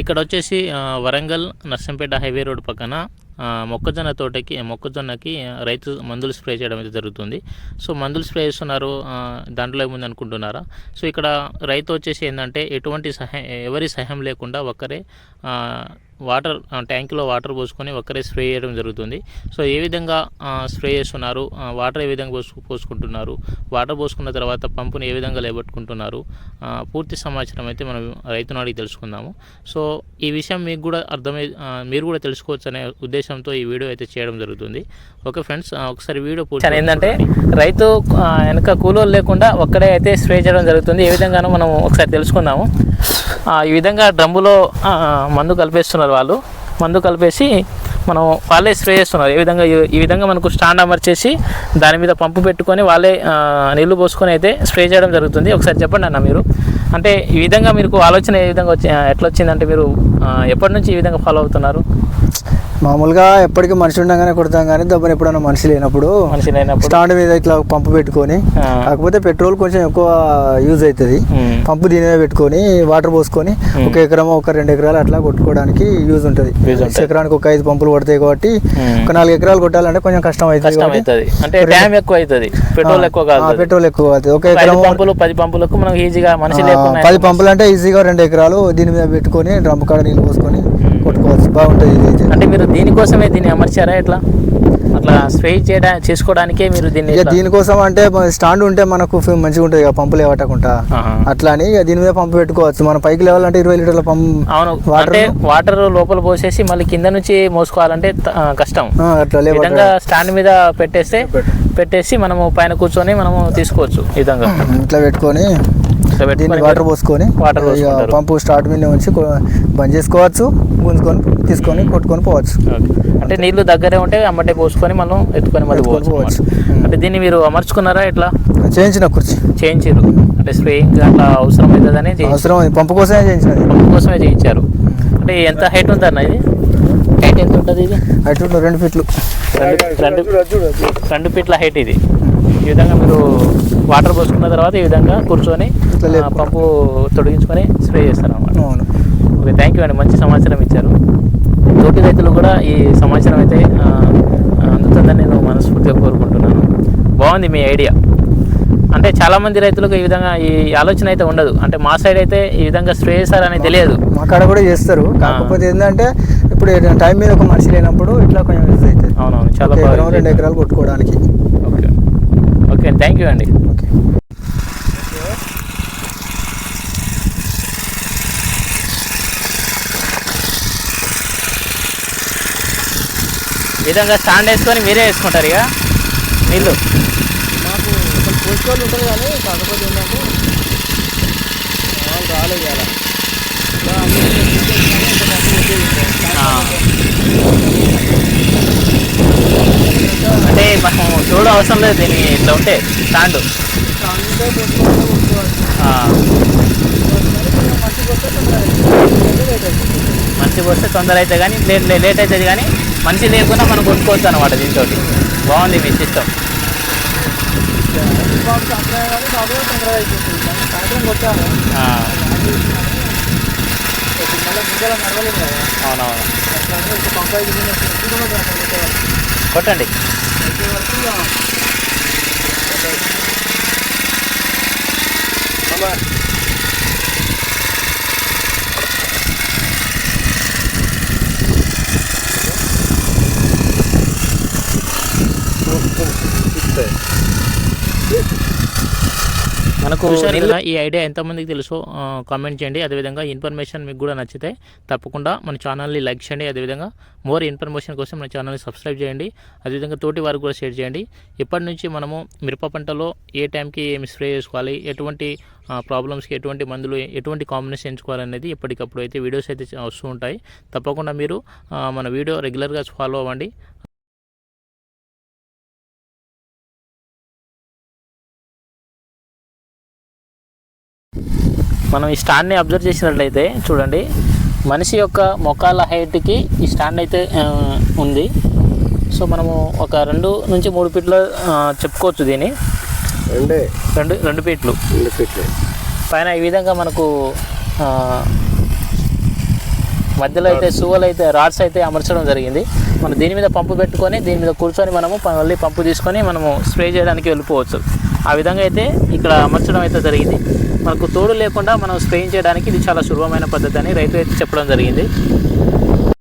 ఇక్కడ వచ్చేసి Warangal Narsampet highway road పక్కన మొక్కజొన్న తోటకి మొక్కజొన్నకి రైతు మందులు స్ప్రే చేయడం అయితే జరుగుతుంది. సో మందులు స్ప్రే చేస్తున్నారు దాంట్లో ఏముంది అనుకుంటున్నారా? సో ఇక్కడ రైతు వచ్చేసి ఏంటంటే ఎటువంటి సహాయం ఎవరి సహాయం లేకుండా ఒక్కరే వాటర్ ట్యాంకులో వాటర్ పోసుకొని ఒక్కరే స్ప్రే చేయడం జరుగుతుంది. సో ఏ విధంగా స్ప్రే చేస్తున్నారు? వాటర్ ఏ విధంగా పోసు పోసుకుంటున్నారు? వాటర్ పోసుకున్న తర్వాత పంపుని ఏ విధంగా లేబట్టుకుంటున్నారు పూర్తి సమాచారం అయితే మనం రైతును అడిగి తెలుసుకుందాము. సో ఈ విషయం మీకు కూడా అర్థమై మీరు కూడా తెలుసుకోవచ్చు అనే ఉద్దేశంతో ఈ వీడియో అయితే చేయడం జరుగుతుంది. ఓకే ఫ్రెండ్స్ ఒకసారి వీడియో పూర్తి ఏంటంటే రైతు వెనక కూలోలు లేకుండా ఒక్కడే అయితే స్ప్రే చేయడం జరుగుతుంది. ఏ విధంగానో మనం ఒకసారి తెలుసుకుందాము. ఈ విధంగా డ్రమ్ములో మందు కలిపేస్తున్నారు వాళ్ళు. మందు కలిపేసి మనం వాళ్ళే స్ప్రే చేస్తున్నారు. ఏ విధంగా ఈ- విధంగా మనకు స్టాండ్ అమర్చేసి దాని మీద పంపు పెట్టుకొని వాళ్ళే నీళ్ళు పోసుకొని అయితే స్ప్రే చేయడం జరుగుతుంది. ఒకసారి చెప్పండి అన్న మీరు. అంటే ఈ విధంగా మీకు ఆలోచన ఏ విధంగా వచ్చి ఎట్లా వచ్చిందంటే మీరు ఎప్పటి నుంచి ఈ విధంగా ఫాలో అవుతున్నారు? మామూలుగా ఎప్పటికీ మనిషి ఉండగానే కొడతాం కానీ దెబ్బని ఎప్పుడైనా మనిషి లేనప్పుడు మనిషి లేనప్పుడు. స్టాండ్ మీద ఇట్లా పంపు పెట్టుకొని కాకపోతే పెట్రోల్ కొంచెం ఎక్కువ యూజ్ అవుతుంది. పంపు దీని మీద పెట్టుకొని వాటర్ పోసుకొని ఒక ఎకరం ఒక రెండు ఎకరాలు అట్లా కొట్టుకోవడానికి యూజ్ ఉంటుంది. ఎకరానికి ఒక ఐదు పంపులు పడతాయి కాబట్టి. ఒక నాలుగు ఎకరాలు కొట్టాలంటే కొంచెం కష్టం అవుతుంది అంటే డ్యామ్ ఎక్కువ అవుతుంది. పెట్రోల్ ఎక్కువ కాదు. పెట్రోల్ ఎక్కువ అవుతుంది ఒక ఎకరం పంపులు పది పంపులకు మనం ఈజీగా మనిషి పది పంపులు అంటే ఈజీగా రెండు ఎకరాలు దీని మీద పెట్టుకొని డ్రమ్ కాడ నీళ్ళు పోసుకొని కొట్టుకోవచ్చు. బాగుంటుంది ఇది అంటే మీరు దీనికోసమే దీన్ని అమర్చారా ఎట్లా? అట్లా స్ప్రే చేయడా చేసుకోవడానికే మీరు దీన్ని ఇక దీనికోసం అంటే స్టాండ్ ఉంటే మనకు మంచిగా ఉంటుంది ఇక పంపులు ఇవ్వటకుండా. అట్లా అని ఇక దీని మీద పంపు పెట్టుకోవచ్చు. మన పైకి లేవాలంటే ఇరవై లీటర్ల పంపు అవును. అంటే వాటర్ లోపల పోసేసి మళ్ళీ కింద నుంచి మోసుకోవాలంటే కష్టం. అట్లా విధంగా స్టాండ్ మీద పెట్టేస్తే పెట్టేసి మనము పైన కూర్చొని మనము తీసుకోవచ్చు విధంగా. ఇట్లా పెట్టుకొని ఇట్లా దీన్ని వాటర్ పోసుకొని వాటర్. పంపు స్టార్ట్ మీద ఉంచి బంద్ చేసుకోవచ్చు గుంజుకొని తీసుకొని కొట్టుకొని పోవచ్చు. అంటే నీళ్ళు దగ్గరే ఉంటే అమ్మటే పోసుకొని మనం ఎత్తుకొని మళ్ళీ పోవచ్చు. అంటే దీన్ని మీరు అమర్చుకున్నారా ఎట్లా చేయించిన కుర్చీ. చేయించారు అంటే స్ప్రేయింగ్ అట్లా అవసరం అవుతుందని చేయించారు అవసరం ఉంది. పంపు కోసమే చేయించినది పంపు కోసమే చేయించారు. అంటే ఎంత హైట్ ఉంటుంది అన్న ఇది? హైట్ ఎంత ఉంటుంది ఇది? అటు రెండు ఫీట్లు. రెండు రెండు రెండు ఫీట్ల హైట్ ఇది. ఈ విధంగా మీరు వాటర్ పోసుకున్న తర్వాత ఈ విధంగా కూర్చొని. పంపు తొడిగించుకొని స్ప్రే చేస్తారు అన్నమాట అవును. ఓకే థ్యాంక్ యూ అండి. మంచి సమాచారం ఇచ్చారు. తోటి రైతులు కూడా ఈ సమాచారం అయితే అందుతుందని నేను మనస్ఫూర్తిగా కోరుకుంటున్నాను. బాగుంది మీ ఐడియా. అంటే చాలామంది రైతులకు ఈ విధంగా ఈ ఆలోచన అయితే ఉండదు. అంటే మా సైడ్ అయితే ఈ విధంగా స్ప్రే చేస్తారని తెలియదు. మా కాడ కూడా చేస్తారు. కాకపోతే ఏంటంటే ఇప్పుడు టైం మీద ఒక మనిషి లేనప్పుడు ఇట్లా కొంచెం అవునవును చాలా రెండు ఎకరాలు కొట్టుకోవడానికి. ఓకే థ్యాంక్ యూ అండి ఓకే విధంగా స్టాండ్ వేసుకొని మీరే వేసుకుంటారు ఇక నీళ్ళు మాకు పోసుకోవాలి ఉంటుంది కానీ కాకపోతే ఏంటంటే రాలేదు అలా. అంటే మనం చూడ అవసరం లేదు దీన్ని ఇట్లా ఉంటే స్టాండ్ ఆ, మనిషికి వస్తే తొందర అవుతుంది కానీ లేట్ లేట్ అవుతుంది కానీ మనిషి లేకుండా మనం కొట్టుకోవచ్చు అనమాట దీంతో బాగుంది మీ సిస్టమ్ అవునవును. కొట్టండి. మళ్ళీ ముందర నడవలేదు కదా అవునవును అట్లా మనకు ఈ ఐడియా ఎంతమందికి తెలుసో కామెంట్ చేయండి. అదేవిధంగా ఇన్ఫర్మేషన్ మీకు కూడా నచ్చితే తప్పకుండా మన ఛానల్ని లైక్ చేయండి. అదేవిధంగా మోర్ ఇన్ఫర్మేషన్ కోసం మన ఛానల్ని సబ్స్క్రైబ్ చేయండి. అదేవిధంగా తోటి వారికి కూడా షేర్ చేయండి. ఇప్పటి నుంచి మనము మిరప పంటలో ఏ టైంకి ఏమి స్ప్రే చేసుకోవాలి ఎటువంటి ప్రాబ్లమ్స్కి ఎటువంటి మందులు ఎటువంటి కాంబినేషన్ ఎంచుకోవాలనేది ఎప్పటికప్పుడు అయితే వీడియోస్ అయితే వస్తూ ఉంటాయి. తప్పకుండా మీరు మన వీడియో రెగ్యులర్గా ఫాలో అవ్వండి. మనం ఈ స్టాండ్ని అబ్జర్వ్ చేసినట్లయితే చూడండి మనిషి యొక్క మొక్కల హైట్కి ఈ స్టాండ్ అయితే ఉంది. సో మనము ఒక రెండు నుంచి మూడు ఫీట్ల చెప్పుకోవచ్చు దీన్ని. రెండే. రెండు రెండు ఫీట్లు. రెండు ఫీట్లు. పైన ఈ విధంగా మనకు మధ్యలో అయితే సువలు అయితే రాడ్స్ అయితే అమర్చడం జరిగింది. మనం దీని మీద పంపు పెట్టుకొని దీని మీద కూర్చొని మనము మళ్ళీ పంపు తీసుకొని మనము స్ప్రే చేయడానికి వెళ్ళిపోవచ్చు. ఆ విధంగా అయితే ఇక్కడ అమర్చడం అయితే జరిగింది. మనకు తోడు లేకుండా మనం స్ప్రేయింగ్ చేయడానికి ఇది చాలా సులభమైన పద్ధతి అని రైతు అయితే చెప్పడం జరిగింది.